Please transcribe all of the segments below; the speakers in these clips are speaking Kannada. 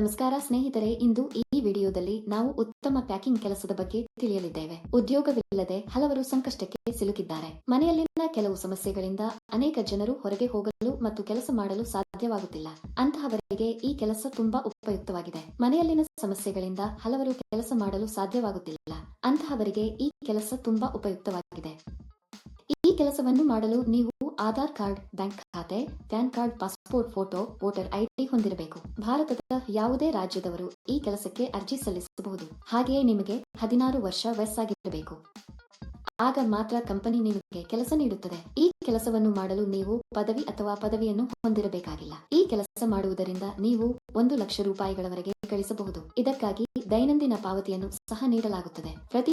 ನಮಸ್ಕಾರ ಸ್ನೇಹಿತರೆ, ಇಂದು ಈ ವಿಡಿಯೋದಲ್ಲಿ ನಾವು ಉತ್ತಮ ಪ್ಯಾಕಿಂಗ್ ಕೆಲಸದ ಬಗ್ಗೆ ತಿಳಿಯಲಿದ್ದೇವೆ. ಉದ್ಯೋಗವಿಲ್ಲದೆ ಹಲವರು ಸಂಕಷ್ಟಕ್ಕೆ ಸಿಲುಕಿದ್ದಾರೆ. ಮನೆಯಲ್ಲಿನ ಕೆಲವು ಸಮಸ್ಯೆಗಳಿಂದ ಅನೇಕ ಜನರು ಹೊರಗೆ ಹೋಗಲು ಮತ್ತು ಕೆಲಸ ಮಾಡಲು ಸಾಧ್ಯವಾಗುತ್ತಿಲ್ಲ. ಅಂತಹವರಿಗೆ ಈ ಕೆಲಸ ತುಂಬಾ ಉಪಯುಕ್ತವಾಗಿದೆ. ಮನೆಯಲ್ಲಿನ ಸಮಸ್ಯೆಗಳಿಂದ ಹಲವರು ಕೆಲಸ ಮಾಡಲು ಸಾಧ್ಯವಾಗುತ್ತಿಲ್ಲ. ಅಂತಹವರಿಗೆ ಈ ಕೆಲಸ ತುಂಬಾ ಉಪಯುಕ್ತವಾಗಿದೆ. ಈ ಕೆಲಸವನ್ನು ಮಾಡಲು ನೀವು ಆಧಾರ್ ಕಾರ್ಡ್, ಬ್ಯಾಂಕ್ ಖಾತೆ, PAN card, passport, photo, voter ID ಹೊಂದಿರಬೇಕು. ಭಾರತದ ಯಾವುದೇ ರಾಜ್ಯದವರು ಈ ಕೆಲಸಕ್ಕೆ ಅರ್ಜಿ ಸಲ್ಲಿಸಬಹುದು. ಹಾಗೆಯೇ ನಿಮಗೆ ಹದಿನಾರು ವರ್ಷ ವಯಸ್ಸಾಗಿರಬೇಕು. ಆಗ ಮಾತ್ರ ಕಂಪನಿ ನಿಮಗೆ ಕೆಲಸ ನೀಡುತ್ತದೆ. ಈ ಕೆಲಸವನ್ನು ಮಾಡಲು ನೀವು ಪದವಿ ಅಥವಾ ಪದವಿಯನ್ನು ಹೊಂದಿರಬೇಕಾಗಿಲ್ಲ. ಈ ಕೆಲಸ ಮಾಡುವುದರಿಂದ ನೀವು ಒಂದು ಲಕ್ಷ ರೂಪಾಯಿಗಳವರೆಗೆ ಗಳಿಸಬಹುದು. ಇದಕ್ಕಾಗಿ ದೈನಂದಿನ ಪಾವತಿಯನ್ನು ಸಹ ನೀಡಲಾಗುತ್ತದೆ. ಪ್ರತಿ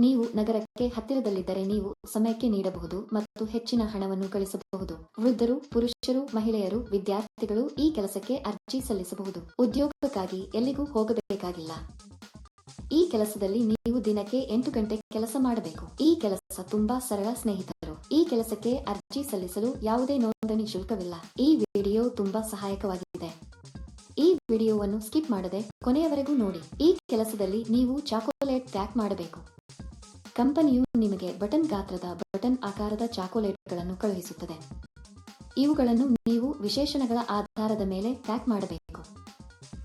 ನೀವು ನಗರಕ್ಕೆ ಹತ್ತಿರದಲ್ಲಿದ್ದರೆ ನೀವು ಸಮಯಕ್ಕೆ ನೀಡಬಹುದು ಮತ್ತು ಹೆಚ್ಚಿನ ಹಣವನ್ನು ಗಳಿಸಬಹುದು ವೃದ್ಧರು, ಪುರುಷರು, ಮಹಿಳೆಯರು, ವಿದ್ಯಾರ್ಥಿಗಳು ಈ ಕೆಲಸಕ್ಕೆ ಅರ್ಜಿ ಸಲ್ಲಿಸಬಹುದು. ಉದ್ಯೋಗಕ್ಕಾಗಿ ಎಲ್ಲಿಗೂ ಹೋಗಬೇಕಾಗಿಲ್ಲ. ಈ ಕೆಲಸದಲ್ಲಿ ನೀವು ದಿನಕ್ಕೆ ಎಂಟು ಗಂಟೆ ಕೆಲಸ ಮಾಡಬೇಕು. ಈ ಕೆಲಸ ತುಂಬಾ ಸರಳ ಸ್ನೇಹಿತರು. ಈ ಕೆಲಸಕ್ಕೆ ಅರ್ಜಿ ಸಲ್ಲಿಸಲು ಯಾವುದೇ ನೋಂದಣಿ ಶುಲ್ಕವಿಲ್ಲ. ಈ ವಿಡಿಯೋ ತುಂಬಾ ಸಹಾಯಕವಾಗಿದೆ. ಈ ವಿಡಿಯೋವನ್ನು ಸ್ಕಿಪ್ ಮಾಡದೆ ಕೊನೆಯವರೆಗೂ ನೋಡಿ. ಈ ಕೆಲಸದಲ್ಲಿ ನೀವು ಚಾಕೊಲೇಟ್ ಪ್ಯಾಕ್ ಮಾಡಬೇಕು. ಕಂಪನಿಯು ನಿಮಗೆ ಬಟನ್ ಗಾತ್ರದ ಬಟನ್ ಆಕಾರದ ಚಾಕೊಲೇಟ್ಗಳನ್ನು ಕಳುಹಿಸುತ್ತದೆ. ಇವುಗಳನ್ನು ನೀವು ವಿಶೇಷಣಗಳ ಆಧಾರದ ಮೇಲೆ ಪ್ಯಾಕ್ ಮಾಡಬೇಕು.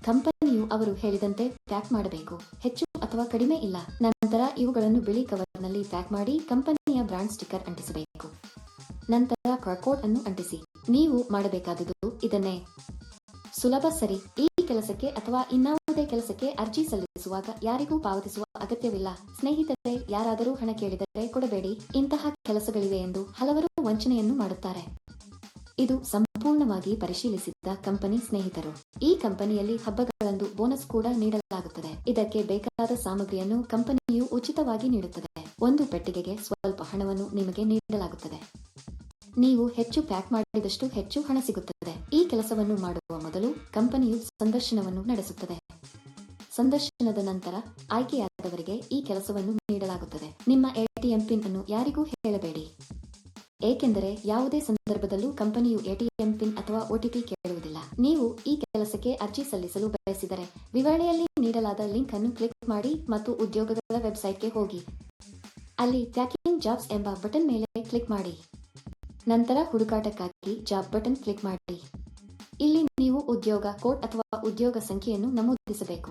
ಕಂಪನಿಯು ಅವರು ಹೇಳಿದಂತೆ ಪ್ಯಾಕ್ ಮಾಡಬೇಕು. ಹೆಚ್ಚು ಅಥವಾ ಕಡಿಮೆ ಇಲ್ಲ. ನಂತರ ಇವುಗಳನ್ನು ಬಿಳಿ ಕವರ್ನಲ್ಲಿ ಪ್ಯಾಕ್ ಮಾಡಿ ಕಂಪನಿಯ ಬ್ರಾಂಡ್ ಸ್ಟಿಕ್ಕರ್ ಅಂಟಿಸಬೇಕು. ನಂತರ ಕಾರ್ಕೋಡ್ ಅನ್ನು ಅಂಟಿಸಿ. ನೀವು ಮಾಡಬೇಕಾದುದು ಇದನ್ನೇ. ಸುಲಭ ಸರಿ. ಈ ಕೆಲಸಕ್ಕೆ ಅಥವಾ ಇನ್ನಾವುದೇ ಕೆಲಸಕ್ಕೆ ಅರ್ಜಿ ಸಲ್ಲಿಸುವಾಗ ಯಾರಿಗೂ ಪಾವತಿಸುವ ಅಗತ್ಯವಿಲ್ಲ. ಸ್ನೇಹಿತರೆ, ಯಾರಾದರೂ ಹಣ ಕೇಳಿದರೆ ಕೊಡಬೇಡಿ. ಇಂತಹ ಕೆಲಸಗಳಿವೆ ಎಂದು ಹಲವರು ವಂಚನೆಯನ್ನು ಮಾಡುತ್ತಾರೆ. ಇದು ಸಂಪೂರ್ಣವಾಗಿ ಪರಿಶೀಲಿಸಿದ ಕಂಪನಿ ಸ್ನೇಹಿತರು. ಈ ಕಂಪನಿಯಲ್ಲಿ ಹಬ್ಬಗಳಂದು ಬೋನಸ್ ಕೂಡ ನೀಡಲಾಗುತ್ತದೆ. ಇದಕ್ಕೆ ಬೇಕಾದ ಸಾಮಗ್ರಿಯನ್ನು ಕಂಪನಿಯು ಉಚಿತವಾಗಿ ನೀಡುತ್ತದೆ. ಒಂದು ಪೆಟ್ಟಿಗೆಗೆ ಸ್ವಲ್ಪ ಹಣವನ್ನು ನಿಮಗೆ ನೀಡಲಾಗುತ್ತದೆ. ನೀವು ಹೆಚ್ಚು ಪ್ಯಾಕ್ ಮಾಡಿದಷ್ಟು ಹೆಚ್ಚು ಹಣ ಸಿಗುತ್ತದೆ. ಈ ಕೆಲಸವನ್ನು ಮಾಡುವ ಮೊದಲು ಕಂಪನಿಯು ಸಂದರ್ಶನವನ್ನು ನಡೆಸುತ್ತದೆ. ಸಂದರ್ಶನದ ನಂತರ ಆಯ್ಕೆಯಾದವರಿಗೆ ಈ ಕೆಲಸವನ್ನು ನೀಡಲಾಗುತ್ತದೆ. ನಿಮ್ಮ ಎಟಿಎಂ ಪಿನ್ ಅನ್ನು ಯಾರಿಗೂ ಹೇಳಬೇಡಿ. ಏಕೆಂದರೆ ಯಾವುದೇ ಸಂದರ್ಭದಲ್ಲೂ ಕಂಪನಿಯು ಎಟಿಎಂ ಪಿನ್ ಅಥವಾ ಒಟಿಪಿ ಕೇಳುವುದಿಲ್ಲ. ನೀವು ಈ ಕೆಲಸಕ್ಕೆ ಅರ್ಜಿ ಸಲ್ಲಿಸಲು ಬಯಸಿದರೆ ವಿವರಣೆಯಲ್ಲಿ ನೀಡಲಾದ ಲಿಂಕ್ ಅನ್ನು ಕ್ಲಿಕ್ ಮಾಡಿ ಮತ್ತು ಉದ್ಯೋಗಗಳ ವೆಬ್ಸೈಟ್ಗೆ ಹೋಗಿ. ಅಲ್ಲಿ ಪ್ಯಾಕಿಂಗ್ ಜಾಬ್ಸ್ ಎಂಬ ಬಟನ್ ಮೇಲೆ ಕ್ಲಿಕ್ ಮಾಡಿ. ನಂತರ ಹುಡುಕಾಟಕ್ಕಾಗಿ ಜಾಬ್ ಬಟನ್ ಕ್ಲಿಕ್ ಮಾಡಿ. ಇಲ್ಲಿ ನೀವು ಉದ್ಯೋಗ ಕೋಡ್ ಅಥವಾ ಉದ್ಯೋಗ ಸಂಖ್ಯೆಯನ್ನು ನಮೂದಿಸಬೇಕು.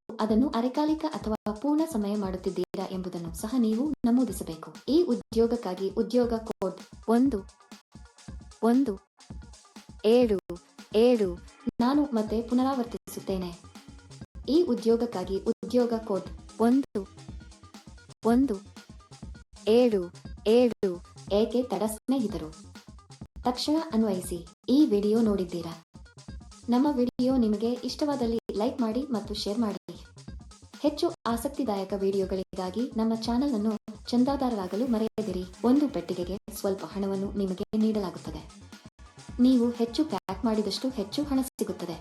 ಅದನ್ನು ಅರೆಕಾಲಿಕ ಅಥವಾ ಪೂರ್ಣ ಸಮಯ ಮಾಡುತ್ತಿದ್ದೀರಾ ಎಂಬುದನ್ನು ಸಹ ನೀವು ನಮೂದಿಸಬೇಕು. ಈ ಉದ್ಯೋಗಕ್ಕಾಗಿ ಉದ್ಯೋಗ ಕೋಡ್ ಒಂದು ಒಂದು, ಏಳು ಏಳು, ನಾನು ಮತ್ತೆ ಪುನರಾವರ್ತಿಸುತ್ತೇನೆ. ಈ ಉದ್ಯೋಗಕ್ಕಾಗಿ ಉದ್ಯೋಗ ಕೋಡ್ ಒಂದು ಒಂದು, ಏಳು ಏಳು, ಏಕೆ ತಡ ಸ್ನೇಹಿತರು? ತಕ್ಷಣ ಅನ್ವಯಿಸಿ. ಈ ವಿಡಿಯೋ ನೋಡಿದ್ದೀರಾ? ನಮ್ಮ ವಿಡಿಯೋ ನಿಮಗೆ ಇಷ್ಟವಾದಲ್ಲಿ ಲೈಕ್ ಮಾಡಿ ಮತ್ತು ಶೇರ್ ಮಾಡಿ. ಹೆಚ್ಚು ಆಸಕ್ತಿದಾಯಕ ವಿಡಿಯೋಗಳಿಗಾಗಿ ನಮ್ಮ ಚಾನೆಲ್ ಅನ್ನು ಚಂದಾದಾರರಾಗಲು ಮರೆಯದಿರಿ. ಒಂದು ಪೆಟ್ಟಿಗೆಗೆ ಸ್ವಲ್ಪ ಹಣವನ್ನು ನಿಮಗೆ ನೀಡಲಾಗುತ್ತದೆ. ನೀವು ಹೆಚ್ಚು ಪ್ಯಾಕ್ ಮಾಡಿದಷ್ಟು ಹೆಚ್ಚು ಹಣ ಸಿಗುತ್ತದೆ.